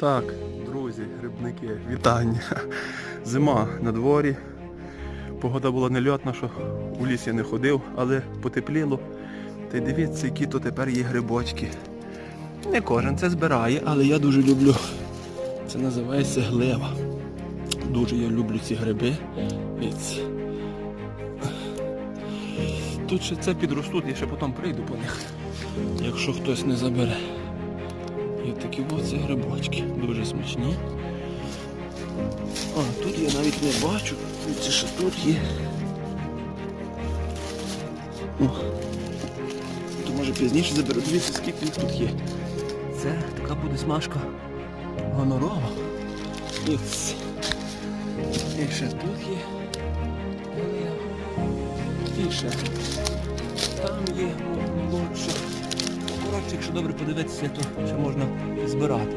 Так, друзі, грибники, вітання. Зима на дворі. Погода була нельотна, що у ліс я не ходив, але потепліло. Та й дивіться, які то тепер є грибочки. Не кожен це збирає, але я дуже люблю. Це називається глива. Дуже я люблю ці гриби. Тут ще це підростуть, я ще потім прийду по них. Якщо хтось не забере. Є такі оці грибочки, дуже смачні. А, тут я навіть не бачу. Це ще тут є. О. То може пізніше заберу. Дивіться, скільки їх тут є. Це така буде смажка гонорова. Дивіться. І ще тут є. І ще. Там якщо добре подивитися, то ще можна збирати.